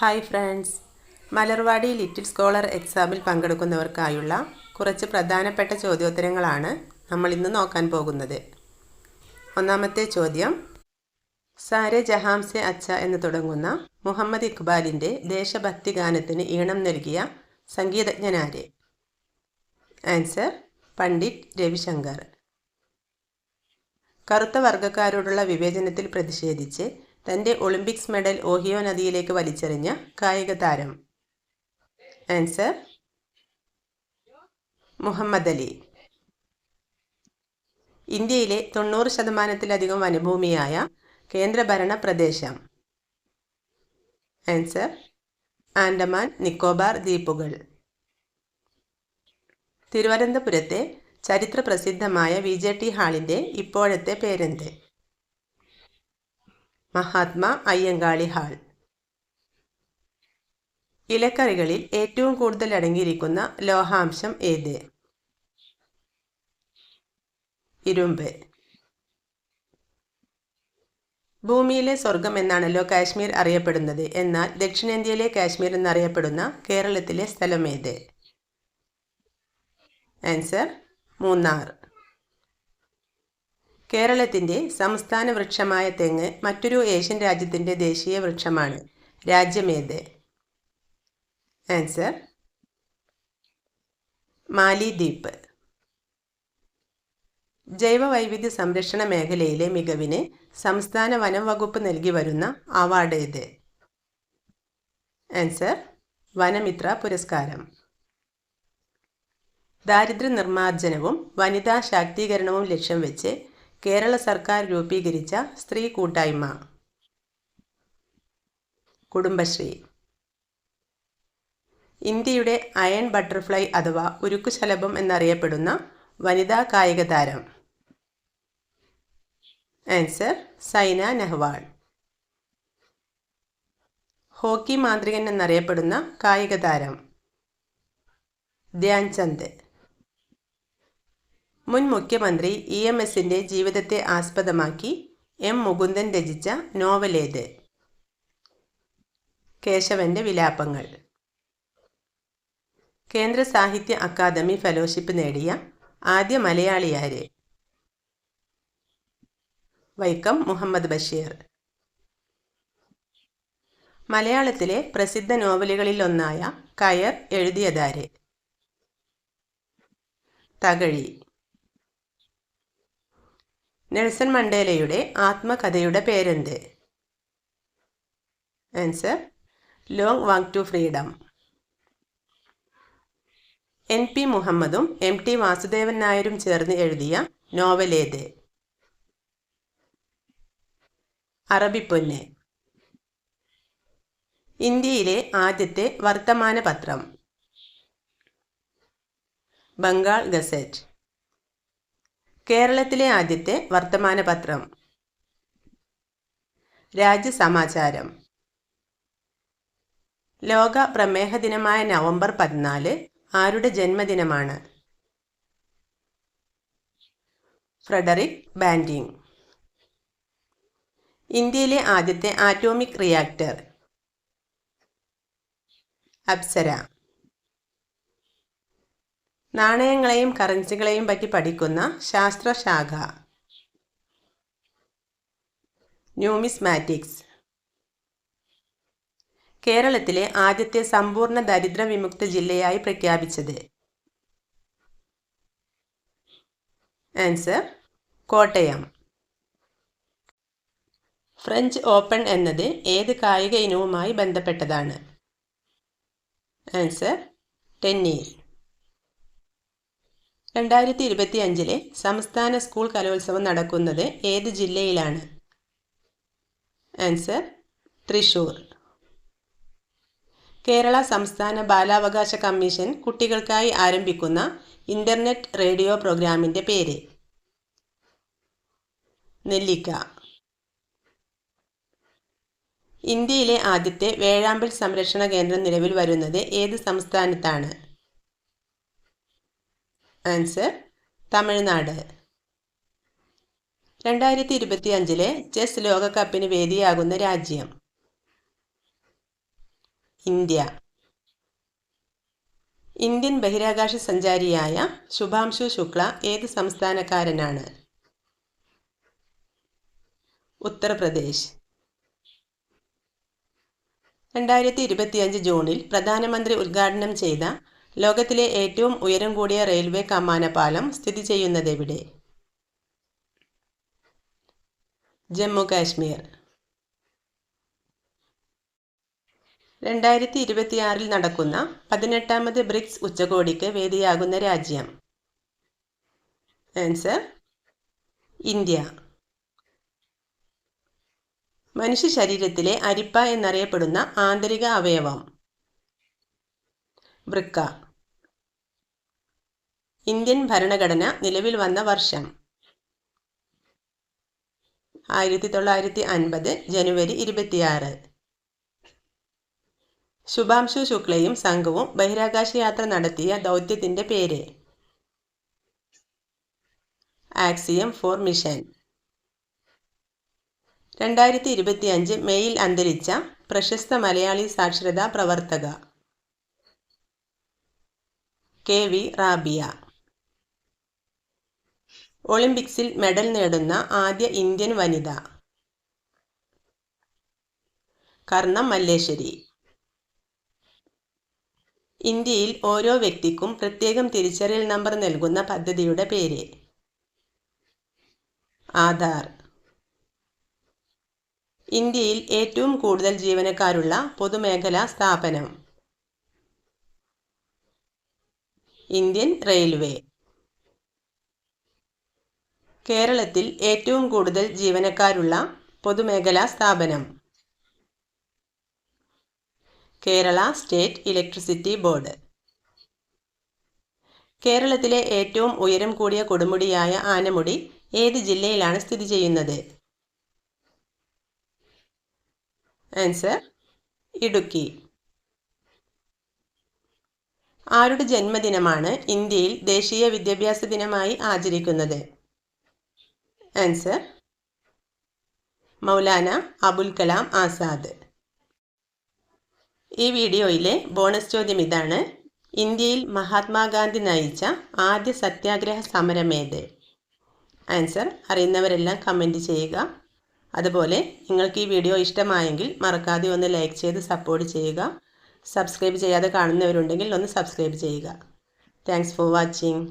Hi friends. Malarvadi little scholar എക്സാമിൽ പങ്കെടുക്കുന്നവർക്കായുള്ള കുറച്ച് പ്രധാനപ്പെട്ട ചോദ്യോത്തരങ്ങളാണ് നമ്മൾ ഇന്ന് നോക്കാൻ പോകുന്നത്. ഒന്നാമത്തെ ചോദ്യം സാരെ ജഹാംസെ അച്ച എന്ന് തുടങ്ങുന്ന മുഹമ്മദ് ഇക്ബാലിന്റെ ദേശഭക്തി ഗാനത്തിന് ഈണം നൽകിയ സംഗീതജ്ഞനാരെ. ആൻസർ പണ്ഡിറ്റ് രവിശങ്കർ. കറുത്ത വർഗക്കാരോടുള്ള വിവേചനത്തിൽ പ്രതിഷേധിച്ച് തന്റെ ഒളിമ്പിക്സ് മെഡൽ ഓഹിയോ നദിയിലേക്ക് വലിച്ചെറിഞ്ഞ കായിക താരം. Answer Muhammad Ali. ഇന്ത്യയിലെ തൊണ്ണൂറ് ശതമാനത്തിലധികം വനഭൂമിയായ കേന്ദ്രഭരണ പ്രദേശം. ആൻസർ ആൻഡമാൻ നിക്കോബാർ ദ്വീപുകൾ. തിരുവനന്തപുരത്തെ ചരിത്ര പ്രസിദ്ധമായ വി ജെ ടി ഹാളിന്റെ ഇപ്പോഴത്തെ പേരെന്ത്? മഹാത്മാ അയ്യങ്കാളി ഹാൾ. ഇലക്കറികളിൽ ഏറ്റവും കൂടുതൽ അടങ്ങിയിരിക്കുന്ന ലോഹാംശം ഏത്? ഇരുമ്പ്. ഭൂമിയിലെ സ്വർഗം എന്നാണല്ലോ കാശ്മീർ അറിയപ്പെടുന്നത്. എന്നാൽ ദക്ഷിണേന്ത്യയിലെ കാശ്മീർ എന്നറിയപ്പെടുന്ന കേരളത്തിലെ സ്ഥലം ഏത്? ആൻസർ മൂന്നാർ. കേരളത്തിന്റെ സംസ്ഥാന വൃക്ഷമായ തെങ്ങ് മറ്റൊരു ഏഷ്യൻ രാജ്യത്തിന്റെ ദേശീയ വൃക്ഷമാണ്. രാജ്യമേത്? ആൻസർ മാലിദ്വീപ്. ജൈവ വൈവിധ്യ സംരക്ഷണ മേഖലയിലെ മികവിന് സംസ്ഥാന വനം വകുപ്പ് നൽകി വരുന്ന അവാർഡ് ഏത്? ആൻസർ വനമിത്ര പുരസ്കാരം. ദാരിദ്ര്യ നിർമ്മാർജനവും വനിതാ ശാക്തീകരണവും ലക്ഷ്യം വെച്ച് കേരള സർക്കാർ രൂപീകരിച്ച സ്ത്രീ കൂട്ടായ്മ. കുടുംബശ്രീ. ഇന്ത്യയുടെ അയൺ ബട്ടർഫ്ലൈ അഥവാ ഉരുക്കുശലഭം എന്നറിയപ്പെടുന്ന വനിതാ കായിക താരം. ആൻസർ സൈന നെഹ്വാൾ. ഹോക്കി മാന്ത്രികൻ എന്നറിയപ്പെടുന്ന കായിക താരം. ധ്യാൻചന്ദ്. മുൻ മുഖ്യമന്ത്രി ഇ എം എസിന്റെ ജീവിതത്തെ ആസ്പദമാക്കി എം മുകുന്ദൻ രചിച്ച നോവലേത്? കേശവന്റെ വിലാപങ്ങൾ. കേന്ദ്ര സാഹിത്യ അക്കാദമി ഫെലോഷിപ്പ് നേടിയ ആദ്യ മലയാളിയാര്? വൈക്കം മുഹമ്മദ് ബഷീർ. മലയാളത്തിലെ പ്രസിദ്ധ നോവലുകളിൽ ഒന്നായ കയർ എഴുതിയതാര്? തകഴി. നെൽസൺ മണ്ടേലയുടെ ആത്മകഥയുടെ പേരെന്ത്? Answer long walk to freedom N P മുഹമ്മദും എം ടി വാസുദേവൻ നായരും ചേർന്ന് എഴുതിയ നോവലേത് അറബിപ്പൊന്ന്. ഇന്ത്യയിലെ ആദ്യത്തെ വർത്തമാന പത്രം ബംഗാൾ ഗസറ്റ്. കേരളത്തിലെ ആദ്യത്തെ വർത്തമാനപത്രം. രാജ്യസമാചാരം. ലോക പ്രമേഹ ദിനമായ നവംബർ പതിനാല് ആരുടെ ജന്മദിനമാണ്? Frederick Banting. ഇന്ത്യയിലെ ആദ്യത്തെ ആറ്റോമിക് റിയാക്ടർ. അപ്സര. നാണയങ്ങളെയും കറൻസികളെയും പറ്റി പഠിക്കുന്ന ശാസ്ത്രശാഖ. ന്യൂമിസ്മാറ്റിക്സ് കേരളത്തിലെ ആദ്യത്തെ സമ്പൂർണ ദരിദ്ര വിമുക്ത ജില്ലയായി പ്രഖ്യാപിച്ചത്. ആൻസർ കോട്ടയം. ഫ്രഞ്ച് ഓപ്പൺ എന്നത് ഏത് കായിക ഇനവുമായി ബന്ധപ്പെട്ടതാണ്? ആൻസർ ടെന്നീസ് രണ്ടായിരത്തി ഇരുപത്തി അഞ്ചിലെ സംസ്ഥാന സ്കൂൾ കലോത്സവം നടക്കുന്നത് ഏത് ജില്ലയിലാണ്? ആൻസർ തൃശൂർ. കേരള സംസ്ഥാന ബാലാവകാശ കമ്മീഷൻ കുട്ടികൾക്കായി ആരംഭിക്കുന്ന ഇന്റർനെറ്റ് റേഡിയോ പ്രോഗ്രാമിന്റെ പേര്. നെല്ലിക്ക. ഇന്ത്യയിലെ ആദ്യത്തെ വേഴാമ്പൽ സംരക്ഷണ കേന്ദ്രം നിലവിൽ വരുന്നത് ഏത് സംസ്ഥാനത്താണ്? ആൻസർ തമിഴ്നാട്. രണ്ടായിരത്തി ഇരുപത്തി അഞ്ചിലെ ചെസ് ലോകകപ്പിന് വേദിയാകുന്ന രാജ്യം. ഇന്ത്യ. ഇന്ത്യൻ ബഹിരാകാശ സഞ്ചാരിയായ ശുഭാംശു ശുക്ല ഏത് സംസ്ഥാനക്കാരനാണ്? ഉത്തർപ്രദേശ്. രണ്ടായിരത്തി ഇരുപത്തിയഞ്ച് ജൂണിൽ പ്രധാനമന്ത്രി ഉദ്ഘാടനം ചെയ്ത ലോകത്തിലെ ഏറ്റവും ഉയരം കൂടിയ റെയിൽവേ കമാന പാലം സ്ഥിതി ചെയ്യുന്നതെവിടെ ജമ്മു കാശ്മീർ. രണ്ടായിരത്തി ഇരുപത്തിയാറിൽ നടക്കുന്ന പതിനെട്ടാമത് ബ്രിക്സ് ഉച്ചകോടിക്ക് വേദിയാകുന്ന രാജ്യം. Answer India. മനുഷ്യ ശരീരത്തിലെ അരിപ്പ എന്നറിയപ്പെടുന്ന ആന്തരിക അവയവം. വൃക്ക. ഇന്ത്യൻ ഭരണഘടന നിലവിൽ വന്ന വർഷം ആയിരത്തി തൊള്ളായിരത്തി അൻപത് ജനുവരി ഇരുപത്തിയാറ്. ശുഭാംശു ശുക്ലയും സംഘവും ബഹിരാകാശ യാത്ര നടത്തിയ ദൗത്യത്തിന്റെ പേര്. Axiom four mission. രണ്ടായിരത്തി ഇരുപത്തി അഞ്ച് മെയിൽ അന്തരിച്ച പ്രശസ്ത മലയാളി സാക്ഷരതാ പ്രവർത്തക. K V Rabiya. ഒളിമ്പിക്സിൽ മെഡൽ നേടുന്ന ആദ്യ ഇന്ത്യൻ വനിത. കർണം മല്ലേശ്വരി. ഇന്ത്യയിൽ ഓരോ വ്യക്തിക്കും പ്രത്യേകം തിരിച്ചറിയൽ നമ്പർ നൽകുന്ന പദ്ധതിയുടെ പേര്. ആധാർ. ഇന്ത്യയിൽ ഏറ്റവും കൂടുതൽ ജീവനക്കാരുള്ള പൊതുമേഖലാ സ്ഥാപനം. Indian Railway. കേരളത്തിൽ ഏറ്റവും കൂടുതൽ ജീവനക്കാരുള്ള പൊതുമേഖലാ സ്ഥാപനം. Kerala State Electricity Board. കേരളത്തിലെ ഏറ്റവും ഉയരം കൂടിയ കൊടുമുടിയായ ആനമുടി ഏത് ജില്ലയിലാണ് സ്ഥിതി ചെയ്യുന്നത്? ആൻസർ ഇടുക്കി. ആരുടെ ജന്മദിനമാണ് ഇന്ത്യയിൽ ദേശീയ വിദ്യാഭ്യാസ ദിനമായി ആചരിക്കുന്നത്? ആൻസർ മൗലാന അബുൽ കലാം ആസാദ്. ഈ വീഡിയോയിലെ ബോണസ് ചോദ്യം ഇതാണ്. ഇന്ത്യയിൽ മഹാത്മാഗാന്ധി നയിച്ച ആദ്യ സത്യാഗ്രഹ സമരമേത് ആൻസർ അറിയുന്നവരെല്ലാം കമന്റ് ചെയ്യുക. അതുപോലെ നിങ്ങൾക്ക് ഈ വീഡിയോ ഇഷ്ടമായെങ്കിൽ മറക്കാതെ ഒന്ന് ലൈക്ക് ചെയ്ത് സപ്പോർട്ട് ചെയ്യുക. സബ്സ്ക്രൈബ് ചെയ്യാതെ കാണുന്നവരുണ്ടെങ്കിൽ ഒന്ന് സബ്സ്ക്രൈബ് ചെയ്യുക. Thanks for watching